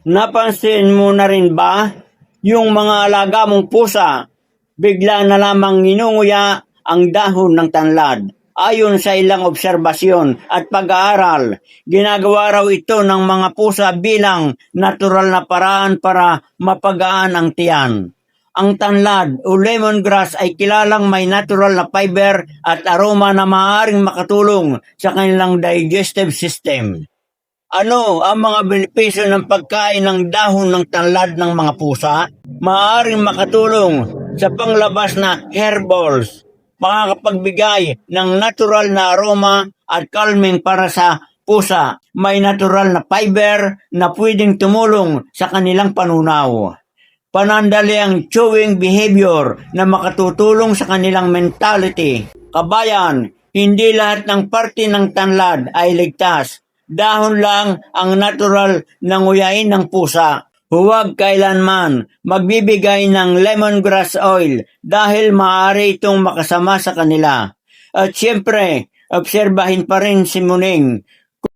Napansin mo na rin ba yung mga alaga mong pusa bigla na lamang ninunguya ang dahon ng tanlad? Ayon sa ilang obserbasyon at pag-aaral, ginagawa raw ito ng mga pusa bilang natural na paraan para mapagaan ang tiyan. Ang tanlad o lemongrass ay kilalang may natural na fiber at aroma na maaaring makatulong sa kanilang digestive system. Ano ang mga benepisyo ng pagkain ng dahon ng tanlad ng mga pusa? Maaaring makatulong sa panglabas na hairballs, makakapagbigay ng natural na aroma at calming para sa pusa. May natural na fiber na pwedeng tumulong sa kanilang panunaw. Panandali ang chewing behavior na makatutulong sa kanilang mentality. Kabayan, hindi lahat ng parte ng tanlad ay ligtas. Dahon lang ang natural na nguyain ng pusa. Huwag kailanman magbibigay ng lemongrass oil dahil maaari itong makasama sa kanila. At siyempre, obserbahin pa rin si Muning